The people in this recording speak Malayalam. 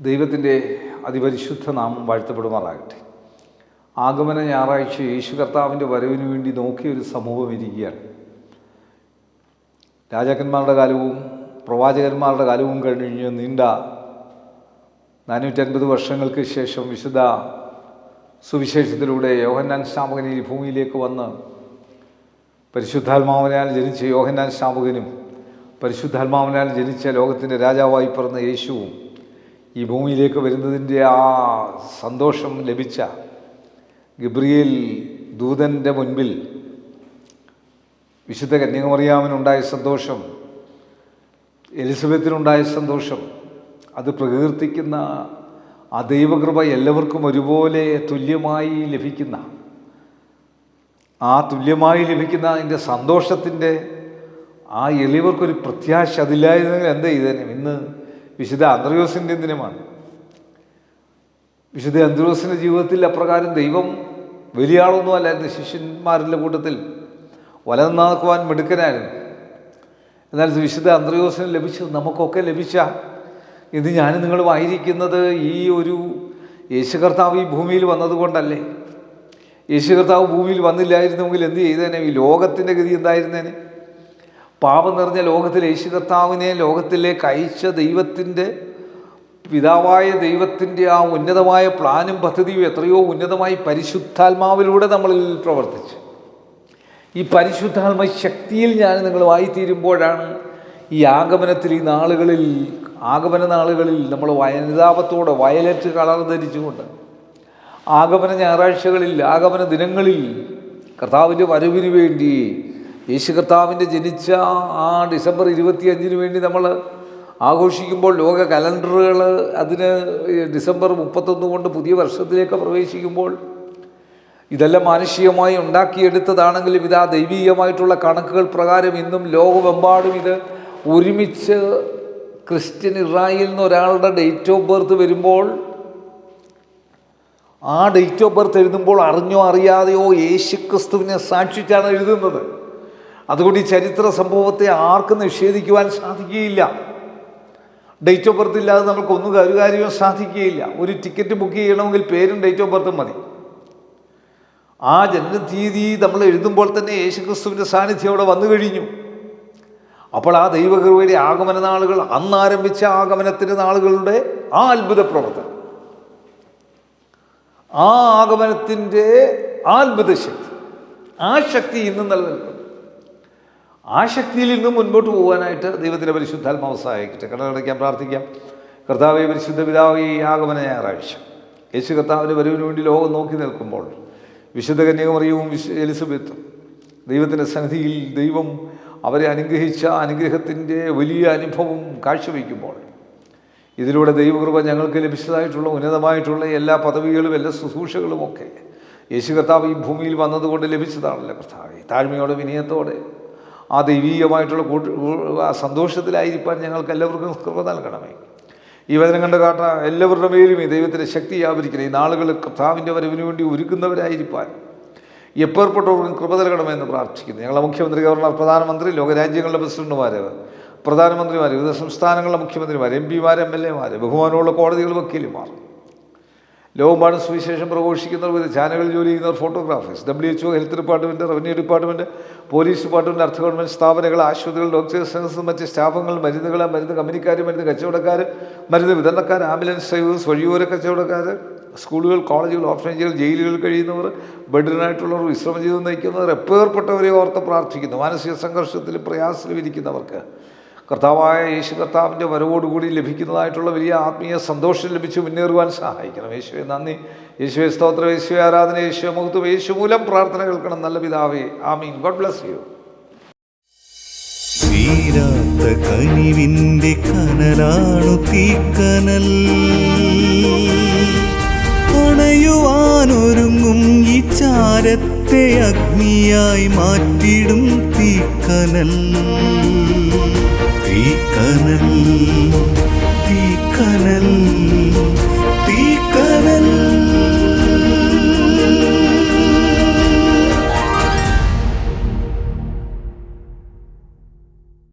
ദൈവത്തിന്റെ അതിപരിശുദ്ധ നാമം വാഴ്ത്തപ്പെടുമാറാകട്ടെ. ആഗമന ഞായറാഴ്ച യേശു കർത്താവിന്റെ വരവിന് വേണ്ടി നോക്കിയ ഒരു സമൂഹം ഇരിക്കുകയാണ്. രാജാക്കന്മാരുടെ കാലവും പ്രവാചകന്മാരുടെ കാലവും കഴിഞ്ഞ് നീണ്ട നാനൂറ്റൻപത് വർഷങ്ങൾക്ക് ശേഷം വിശുദ്ധ സുവിശേഷത്തിലൂടെ യോഹന്നാൻ സ്നാപകൻ ഈ ഭൂമിയിലേക്ക് വന്ന് പരിശുദ്ധാത്മാവിനാൽ ജനിച്ച യോഹന്നാൻ സ്നാപകനും പരിശുദ്ധാത്മാവിനാൽ ജനിച്ച ലോകത്തിന്റെ രാജാവായി പിറന്ന യേശുവും ഈ ഭൂമിയിലേക്ക് വരുന്നതിന്റെ ആ സന്തോഷം ലഭിച്ച ഗബ്രിയേൽ ദൂതന്റെ മുൻപിൽ വിശുദ്ധ കന്യാകുമറിയാമനുണ്ടായ സന്തോഷം എലിസബത്തിനുണ്ടായ സന്തോഷം അത് പ്രകീർത്തിക്കുന്ന ആ ദൈവകൃപ എല്ലാവർക്കും ഒരുപോലെ തുല്യമായി ലഭിക്കുന്ന ആ തുല്യമായി ലഭിക്കുന്ന അതിന്റെ സന്തോഷത്തിന്റെ ആ എളിയവർക്കൊരു പ്രത്യാശ അതില്ലായിരുന്നെങ്കിൽ എന്താ ചെയ്തേനും? ഇന്ന് വിശുദ്ധ അന്ത്രയോസിന്റെ ദിനമാണ്. വിശുദ്ധ അന്ത്രയോസിന്റെ ജീവിതത്തിൽ അപ്രകാരം ദൈവം വലിയ ആളൊന്നും അല്ലായിരുന്നു. ശിഷ്യന്മാരുടെ കൂട്ടത്തിൽ വലനാക്കുവാൻ മിടുക്കനായിരുന്നു. എന്നാൽ വിശുദ്ധ അന്ത്രയോസിന് ലഭിച്ചത് നമുക്കൊക്കെ ലഭിച്ച ഇത് ഞാൻ നിങ്ങളുമായിരിക്കുന്നത് ഈ ഒരു യേശു കർത്താവ് ഈ ഭൂമിയിൽ വന്നതുകൊണ്ടല്ലേ? യേശു കർത്താവ് ഭൂമിയിൽ വന്നില്ലായിരുന്നെങ്കിൽ എന്ത് ചെയ്തേനെ? ഈ ലോകത്തിന്റെ ഗതി എന്തായിരുന്നേനെ? പാപം നിറഞ്ഞ ലോകത്തിൽ യേശു കർത്താവിനെ ലോകത്തിലേക്ക് അയച്ച ദൈവത്തിന്റെ പിതാവായ ദൈവത്തിന്റെ ആ ഉന്നതമായ പ്ലാനും പദ്ധതിയും എത്രയോ ഉന്നതമായി പരിശുദ്ധാത്മാവിലൂടെ നമ്മളിൽ പ്രവർത്തിച്ചു. ഈ പരിശുദ്ധാത്മ ശക്തിയിൽ ഞാൻ നിങ്ങളുമായിത്തീരുമ്പോഴാണ് ഈ ആഗമനത്തിൽ ഈ നാളുകളിൽ ആഗമന നാളുകളിൽ നമ്മൾ വനിതാപത്തോടെ വയലറ്റ് കളർ ധരിച്ചുകൊണ്ട് ആഗമന ഞായറാഴ്ചകളിൽ ആഗമന ദിനങ്ങളിൽ കർത്താവിന്റെ വരവിന് വേണ്ടി യേശു കർത്താവിന്റെ ജനിച്ച ആ ഡിസംബർ ഇരുപത്തിയഞ്ചിന് വേണ്ടി നമ്മൾ ആഘോഷിക്കുമ്പോൾ ലോക കലണ്ടറുകൾ അതിന് ഡിസംബർ മുപ്പത്തൊന്ന് കൊണ്ട് പുതിയ വർഷത്തിലേക്ക് പ്രവേശിക്കുമ്പോൾ ഇതെല്ലാം മാനുഷികമായി ഉണ്ടാക്കിയെടുത്തതാണെങ്കിലും ഇതാ ദൈവീകമായിട്ടുള്ള കണക്കുകൾ പ്രകാരം ഇന്നും ലോകമെമ്പാടും ഇത് ഒരുമിച്ച് ക്രിസ്ത്യൻ ഇറായിൽ നിന്ന് ഒരാളുടെ ഡേറ്റ് ഓഫ് ബർത്ത് വരുമ്പോൾ ആ ഡേറ്റ് ഓഫ് ബർത്ത് എഴുതുമ്പോൾ അറിഞ്ഞോ അറിയാതെയോ യേശു ക്രിസ്തുവിനെ സാക്ഷിച്ചാണ് എഴുതുന്നത്. അതുകൊണ്ട് ഈ ചരിത്ര സംഭവത്തെ ആർക്കും നിഷേധിക്കുവാൻ സാധിക്കുകയില്ല. ഡേറ്റ് ഓഫ് ബർത്ത് ഇല്ലാതെ നമുക്കൊന്നും ഒരു കാര്യവും സാധിക്കുകയില്ല. ഒരു ടിക്കറ്റ് ബുക്ക് ചെയ്യണമെങ്കിൽ പേരും ഡേറ്റ് ഓഫ് ബർത്തും മതി. ആ ജനനതീയതി നമ്മൾ എഴുതുമ്പോൾ തന്നെ യേശുക്രിസ്തുവിന്റെ സാന്നിധ്യം അവിടെ വന്നു കഴിഞ്ഞു. അപ്പോൾ ആ ദൈവകൃപയുടെ ആഗമന നാളുകൾ അന്നാരംഭിച്ച ആഗമനത്തിന്റെ നാളുകളുടെ ആ അത്ഭുത പ്രവർത്തനം. ആ ആഗമനത്തിന്റെ ആ അത്ഭുത ശക്തി ആ ശക്തി ഇന്നും നിലനിൽക്കുന്നു ആ ശക്തിയിൽ ഇന്നും മുൻപോട്ട് പോകാനായിട്ട് ദൈവത്തിന്റെ പരിശുദ്ധാത്മാവ് സഹായിക്കട്ടെ കടലടയ്ക്കാൻ പ്രാർത്ഥിക്കാം. കർത്താവ് പരിശുദ്ധ പിതാവ് ഈ ആഗമന ഞായറാഴ്ച. യേശു കർത്താവിന്റെ വരവിന് വേണ്ടി ലോകം നോക്കി നിൽക്കുമ്പോൾ വിശുദ്ധ കന്യാകുമറിയവും വിശ എലിസബത്തും ദൈവത്തിന്റെ സന്നിധിയിൽ ദൈവം അവരെ അനുഗ്രഹിച്ച അനുഗ്രഹത്തിന്റെ വലിയ അനുഭവം കാഴ്ചവെക്കുമ്പോൾ ഇതിലൂടെ ദൈവകൃപ ഞങ്ങൾക്ക് ലഭിച്ചതായിട്ടുള്ള ഉന്നതമായിട്ടുള്ള എല്ലാ പദവികളും എല്ലാ ശുശ്രൂഷകളും ഒക്കെ യേശു കർത്താവ് ഈ ഭൂമിയിൽ വന്നതുകൊണ്ട് ലഭിച്ചതാണല്ലോ കർത്താവ്. താഴ്മയോടെ വിനയത്തോടെ ആ ദൈവീകമായിട്ടുള്ള കൂട്ട് സന്തോഷത്തിലായിരിക്കാൻ ഞങ്ങൾക്ക് എല്ലാവർക്കും കൃപ നൽകണമേ. ഈ വചനം കണ്ട കാട്ട എല്ലാവരുടെ മേലും ഈ ദൈവത്തിന്റെ ശക്തി വ്യാപരിക്കണം. ഈ നാളുകൾ കർത്താവിന്റെ വരവിന് വേണ്ടി ഒരുക്കുന്നവരായിരിക്കാൻ എപ്പേർപ്പെട്ടവർക്കും കൃപ നൽകണമെന്ന് പ്രാർത്ഥിക്കുന്നു. ഞങ്ങളെ മുഖ്യമന്ത്രി ഗവർണർ പ്രധാനമന്ത്രി ലോകരാജ്യങ്ങളുടെ പ്രസിഡന്റുമാർ പ്രധാനമന്ത്രിമാർ വിവിധ സംസ്ഥാനങ്ങളുടെ മുഖ്യമന്ത്രിമാർ എം പിമാർ എം എൽ എമാർ ബഹുമാനമുള്ള കോടതികൾ വക്കീലുമാർ ലോകമ്പാടും സുവിശേഷം പ്രഘോഷിക്കുന്നവർ വിവിധ ചാനലുകളിൽ ജോലി ചെയ്യുന്നവർ photographers W H O health department revenue department police department അർത്ഥ ഗവൺമെന്റ് സ്ഥാപനങ്ങൾ ആശുപത്രികൾ ഡോക്ടേഴ്സ് മറ്റ് സ്റ്റാഫുകൾ മരുന്നുകൾ മരുന്ന് കമ്പനിക്കാർ മരുന്ന് കച്ചവടക്കാർ മരുന്ന് വിതരണക്കാർ ആംബുലൻസ് ഡ്രൈവേഴ്സ് വഴിയോര കച്ചവടക്കാർ സ്കൂളുകൾ കോളേജുകൾ ഓർഫനേജുകൾ ജയിലുകൾ കഴിയുന്നവർ ബെഡിനായിട്ടുള്ളവർ വിശ്രമ ജീവിതം നയിക്കുന്നവർ എപ്പേർപ്പെട്ടവരെ ഓർത്ത് പ്രാർത്ഥിക്കുന്നു. മാനസിക സംഘർഷത്തിൽ പ്രയാസത്തിലും ഇരിക്കുന്നവർക്ക് കർത്താവായ യേശു കർത്താവിന്റെ വരവോടുകൂടി ലഭിക്കുന്നതായിട്ടുള്ള വലിയ ആത്മീയ സന്തോഷം ലഭിച്ച് മുന്നേറുവാൻ സഹായിക്കണം. യേശുവെ നന്ദി. യേശുവെ സ്തോത്രം. യേശുവെ ആരാധന. യേശുവെ മുഖത്തും യേശു മൂലം പ്രാർത്ഥന കേൾക്കണം. നല്ല പിതാവേ. ആമീൻ. God bless you. തീരാത്ത കനിവിന്റെ കനലാണു തീക്കനൽ. അണയുവാനൊരുങ്ങും ഈ ചാരത്തെ അഗ്നിയായി മാറ്റിടും തീക്കനൽ. തീക്കനൽ തീക്കനൽ